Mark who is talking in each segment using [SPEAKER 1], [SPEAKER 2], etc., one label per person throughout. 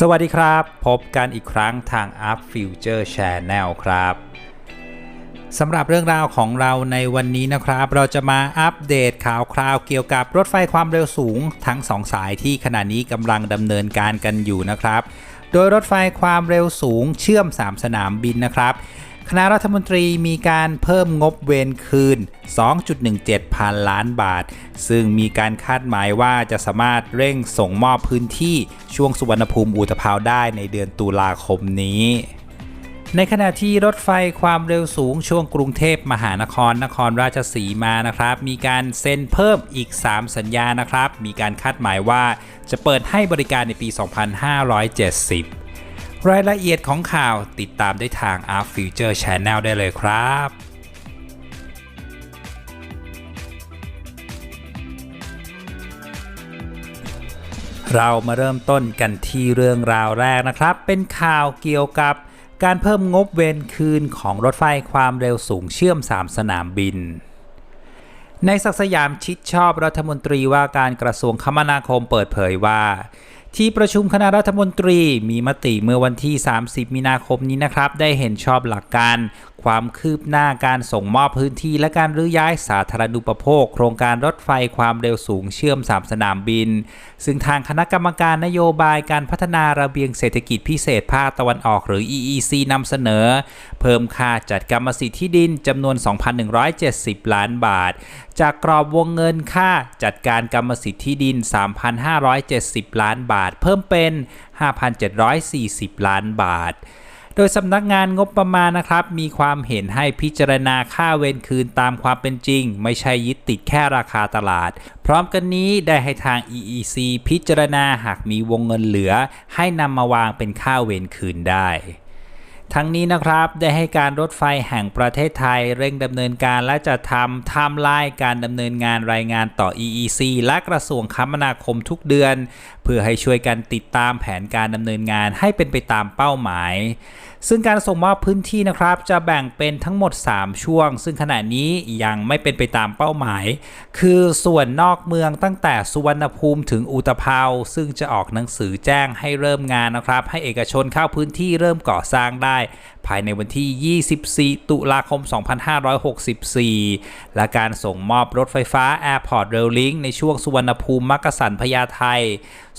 [SPEAKER 1] สวัสดีครับ พบกันอีกครั้งทาง Up Future Channel ครับสำหรับเรื่องราวของเราในวันนี้นะครับ เราจะมาอัปเดตข่าวคราวเกี่ยวกับรถไฟความเร็วสูง ทั้งสองสายที่ขณะนี้กำลังดำเนินการกันอยู่นะครับ โดยรถไฟความเร็วสูงเชื่อม 3 สนามบินนะครับ คณะรัฐมนตรีมีการเพิ่มงบเวรคืน 2.17 พันล้านบาท ซึ่งมีการคาดหมายว่าจะสามารถเร่งส่งมอบพื้นที่ช่วงสุวรรณภูมิอุตภาวได้ในเดือนตุลาคมนี้ในขณะที่รถไฟความเร็วสูงช่วงกรุงเทพมหานครนครราชสีมานะครับ มีการเซ็นเพิ่มอีก 3 สัญญานะครับ มีการคาดหมายว่าจะเปิดให้บริการในปี 2570 รายละเอียดของข่าวติดตามได้ทาง Art Future Channel ได้เลยครับเรามาเริ่มต้นกันที่เรื่องราวแรกนะครับ เป็นข่าวเกี่ยวกับการเพิ่มงบเวรคืนของรถไฟความเร็วสูงเชื่อม 3 สนามบิน ในศักสยามชิดชอบรัฐมนตรีว่าการกระทรวงคมนาคมเปิดเผยว่า ที่ประชุมคณะรัฐมนตรีมีมติเมื่อวันที่ 30 มีนาคมนี้นะครับ ได้เห็นชอบหลักการ ความคืบหน้าการส่งมอบพื้นที่ และการรื้อย้ายสาธารณูปโภค โครงการรถไฟความเร็วสูงเชื่อม 3 สนามบิน ซึ่งทางคณะกรรมการนโยบายการพัฒนาระเบียงเศรษฐกิจพิเศษภาคตะวันออกหรือ EEC นำเสนอ เพิ่มค่าจัดกรรมสิทธิ์ที่ดินจำนวน 2,170 ล้านบาท จากกรอบวงเงินค่าจัดการกรรมสิทธิ์ที่ดิน 3,570 ล้านบาทเพิ่มเป็น 5,740 ล้านบาท โดยสำนักงานงบประมาณนะครับ มีความเห็นให้พิจารณาค่าเวรคืนตามความเป็นจริง ไม่ใช่ยึดติดแค่ราคาตลาด พร้อมกันนี้ได้ให้ทาง EEC พิจารณาหากมีวงเงินเหลือ ให้นำมาวางเป็นค่าเวรคืนได้ ทั้งนี้นะครับได้ให้การรถไฟแห่งประเทศไทยเร่งดำเนินการและจะทำไทม์ไลน์การดำเนินงานรายงานต่อ EEC และกระทรวงคมนาคมทุกเดือน เพื่อให้ช่วยกันติดตามแผนการดำเนินงานให้เป็นไปตามเป้าหมาย ซึ่งการส่งมอบพื้นที่นะครับจะแบ่งเป็นทั้งหมด 3 ช่วง ซึ่งขณะนี้ยังไม่เป็นไปตามเป้าหมาย คือส่วนนอกเมืองตั้งแต่สุวรรณภูมิถึงอุตภาว ซึ่งจะออกหนังสือแจ้งให้เริ่มงานนะครับ ให้เอกชนเข้าพื้นที่เริ่มก่อสร้างได้ ภายในวันที่ 24 ตุลาคม 2564 และการส่งมอบรถไฟฟ้า Airport Rail Link ในช่วงสุวรรณภูมิมักกะสันพญาไท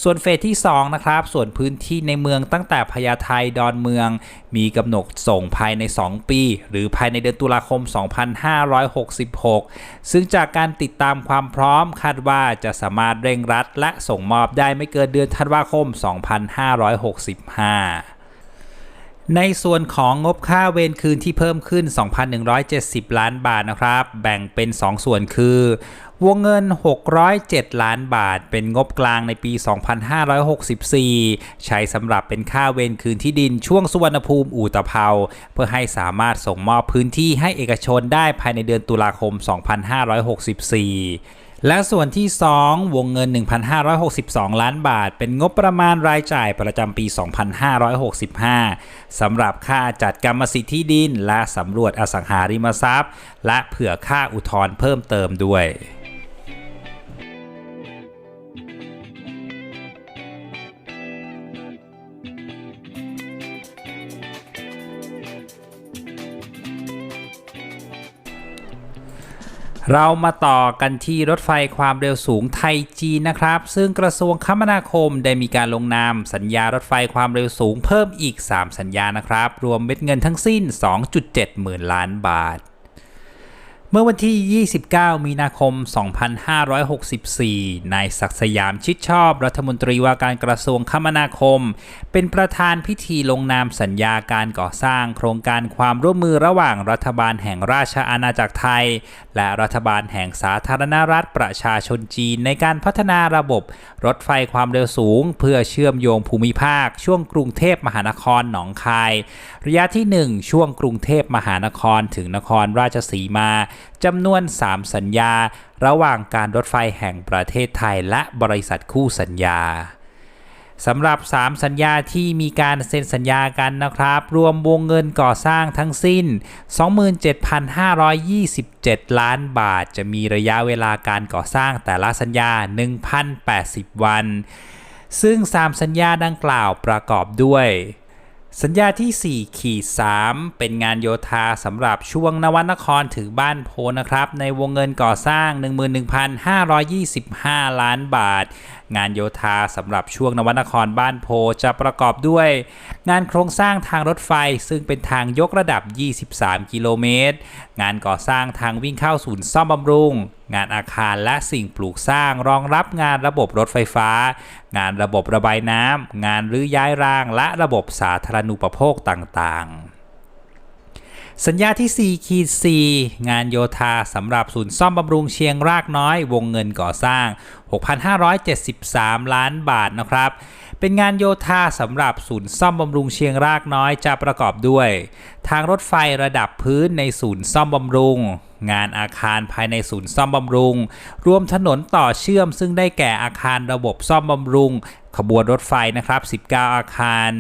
[SPEAKER 1] ส่วนเฟสที่2นะครับส่วนพื้นที่ในเมืองตั้งแต่พญาไทดอนเมืองมีกำหนดส่งภายใน 2 ปี หรือภายในเดือนตุลาคม 2566 ซึ่งจากการติดตามความพร้อมคาดว่าจะสามารถเร่งรัดและส่งมอบได้ไม่เกินเดือนธันวาคม 2565 ในส่วนของงบค่าเวรคืนที่เพิ่มขึ้น 2,170 ล้านบาทนะครับ แบ่งเป็น 2 ส่วนคือ วงเงิน 607 ล้านบาท เป็นงบกลางในปี 2564 ใช้สำหรับเป็นค่าเวรคืนที่ดินช่วงสุวรรณภูมิอู่ตะเภา เพื่อให้สามารถส่งมอบพื้นที่ให้เอกชนได้ภายในเดือนตุลาคม 2564 และส่วนที่ 2 วงเงิน 1,562 ล้านบาท เป็นงบประมาณรายจ่ายประจำปี 2565 สำหรับค่าจัดกรรมสิทธิ์ที่ดิน และสำรวจอสังหาริมทรัพย์ และเผื่อค่าอุทธรณ์เพิ่มเติมด้วย เรามาต่อกันที่รถไฟความเร็วสูงไทยจีนนะครับ ซึ่งกระทรวงคมนาคมได้มีการลงนาม สัญญารถไฟความเร็วสูงเพิ่มอีก 3 สัญญานะครับ รวมเม็ดเงินทั้งสิ้น 2.7 หมื่นล้านบาท มื่อวันที่ 29 มีนาคม 2564 นายศักสยามชิดชอบรัฐมนตรีว่าการกระทรวงคมนาคม เป็นประธานพิธีลงนามสัญญาการก่อสร้างโครงการความร่วมมือระหว่างรัฐบาลแห่งราชอาณาจักรไทย และรัฐบาลแห่งสาธารณรัฐประชาชนจีนในการพัฒนาระบบ รถไฟความเร็วสูง เพื่อเชื่อมโยงภูมิภาค ช่วงกรุงเทพมหานครหนองคาย ระยะที่ 1 ช่วงกรุงเทพมหานครถึงนครราชสีมาจำนวน 3 สัญญา ระหว่างการรถไฟแห่งประเทศไทยและบริษัทคู่สัญญาสำหรับ 3 สัญญาที่มีการเซ็นสัญญากันนะครับ รวมวงเงินก่อสร้างทั้งสิ้น 27,527 ล้านบาท จะมีระยะเวลาการก่อสร้างแต่ละสัญญา 1,080 วัน ซึ่ง 3 สัญญาดังกล่าวประกอบด้วย สัญญาที่4ขีด3เป็นงานโยธาสำหรับช่วงนวนครถึงบ้านโพนะครับ ในวงเงินก่อสร้าง 11,525 ล้านบาท งานโยธาสำหรับช่วงนวนครบ้านโพจะประกอบด้วย งานโครงสร้างทางรถไฟซึ่งเป็นทางยกระดับ 23 กิโลเมตร งานก่อสร้างทางวิ่งเข้าศูนย์ซ่อมบำรุงงานอาคารและสิ่งปลูกสร้างรองรับงานระบบรถไฟฟ้า งานระบบระบายน้ำงานรื้อย้ายราง และระบบสาธารณูปโภคต่างๆ สัญญาที่4ขีด4งานโยธาสำหรับศูนย์ซ่อมบำรุงเชียงรากน้อย วงเงินก่อสร้าง 6,573 ล้านบาทนะครับเป็นงานโยธาสำหรับศูนย์ซ่อมบำรุงเชียงรากน้อยจะประกอบด้วย ทางรถไฟระดับพื้นในศูนย์ซ่อมบำรุง งานอาคารภายในศูนย์ซ่อมบำรุง รวมถนนต่อเชื่อมซึ่งได้แก่อาคารระบบซ่อมบำรุง ขบวนรถไฟนะครับ 19 อาคาร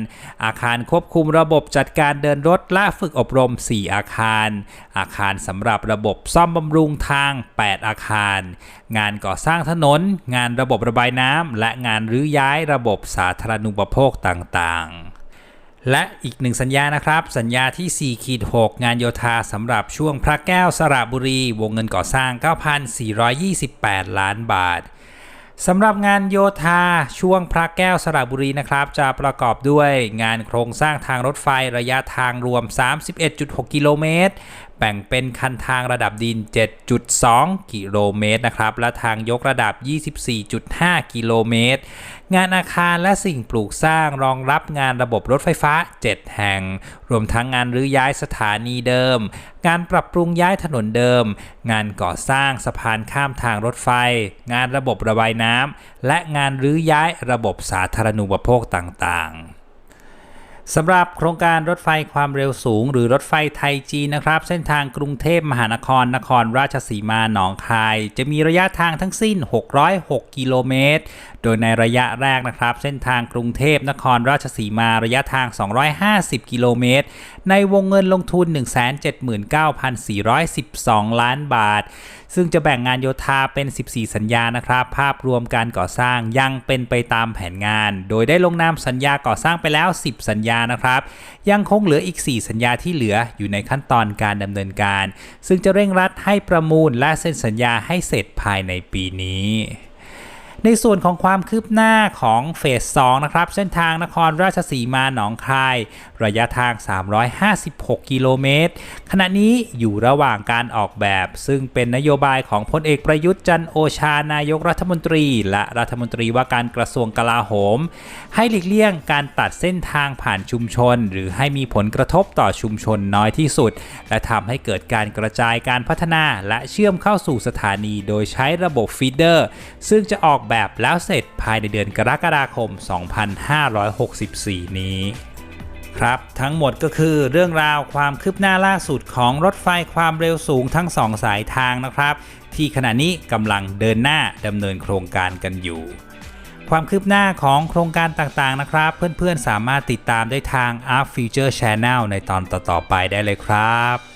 [SPEAKER 1] อาคารควบคุมระบบจัดการเดินรถและฝึกอบรม 4 อาคาร อาคารสำหรับระบบซ่อมบำรุงทาง 8 อาคาร งานก่อสร้างถนน งานระบบระบายน้ำและงานรื้อย้ายระบบสาธารณูปโภคต่างๆ และอีกหนึ่งสัญญานะครับ สัญญาที่ 4 ขีด 6 งานโยธาสำหรับช่วงพระแก้วสระบุรี วงเงินก่อสร้าง 9,428 ล้านบาทสำหรับงานโยธาช่วงพระแก้วสระบุรีนะครับ จะประกอบด้วยงานโครงสร้างทางรถไฟระยะทางรวม 31.6 กิโลเมตรแบ่งเป็นคันทางระดับดิน 7.2 กิโลเมตรนะครับ และทางยกระดับ 24.5 กิโลเมตร งานอาคารและสิ่งปลูกสร้างรองรับงานระบบรถไฟฟ้า 7 แห่ง รวมทั้งงานรื้อย้ายสถานีเดิม งานปรับปรุงย้ายถนนเดิม งานก่อสร้างสะพานข้ามทางรถไฟ งานระบบระบายน้ำและงานรื้อย้ายระบบสาธารณูปโภคต่างๆ สำหรับโครงการรถไฟความเร็วสูง หรือรถไฟไทยจีนนะครับ เส้นทางกรุงเทพมหานครนครราชสีมาหนองคาย จะมีระยะทางทั้งสิ้น 606 กิโลเมตร โดยในระยะแรกนะครับ เส้นทางกรุงเทพนครราชสีมาระยะทาง 250 กิโลเมตร ในวงเงินลงทุน 179,412 ล้านบาท ซึ่งจะแบ่งงานโยธาเป็น 14 สัญญานะครับ ภาพรวมการก่อสร้างยังเป็นไปตามแผนงาน โดยได้ลงนามสัญญาก่อสร้างไปแล้ว 10 สัญญานะครับ ยังคงเหลืออีก 4 สัญญาที่เหลืออยู่ในขั้นตอนการดำเนินการ ซึ่งจะเร่งรัดให้ประมูลและเซ็นสัญญาให้เสร็จภายในปีนี้ในส่วนของความคืบหน้าของเฟส 2 นะครับ เส้นทางนครราชสีมาหนองคายระยะทาง 356 กิโลเมตร ขณะนี้อยู่ระหว่างการออกแบบ ซึ่งเป็นนโยบายของพลเอกประยุทธ์จันทร์โอชานายกรัฐมนตรี และรัฐมนตรีว่าการกระทรวงกลาโหม ให้หลีกเลี่ยงการตัดเส้นทางผ่านชุมชน หรือให้มีผลกระทบต่อชุมชนน้อยที่สุด และทำให้เกิดการกระจายการพัฒนาและเชื่อมเข้าสู่สถานีโดยใช้ระบบฟีเดอร์ ซึ่งจะออกแบบแล้วเสร็จภายในเดือนกรกฎาคม 2564 นี้ ครับทั้งหมดก็คือเรื่องราวความคืบหน้าล่าสุดของรถไฟความเร็วสูงทั้งสองสายทางนะครับ ที่ขณะนี้กำลังเดินหน้าดำเนินโครงการกันอยู่ ความคืบหน้าของโครงการต่างๆนะครับ เพื่อนๆสามารถติดตามได้ทาง Art Future Channel ในตอนต่อๆไปได้เลยครับ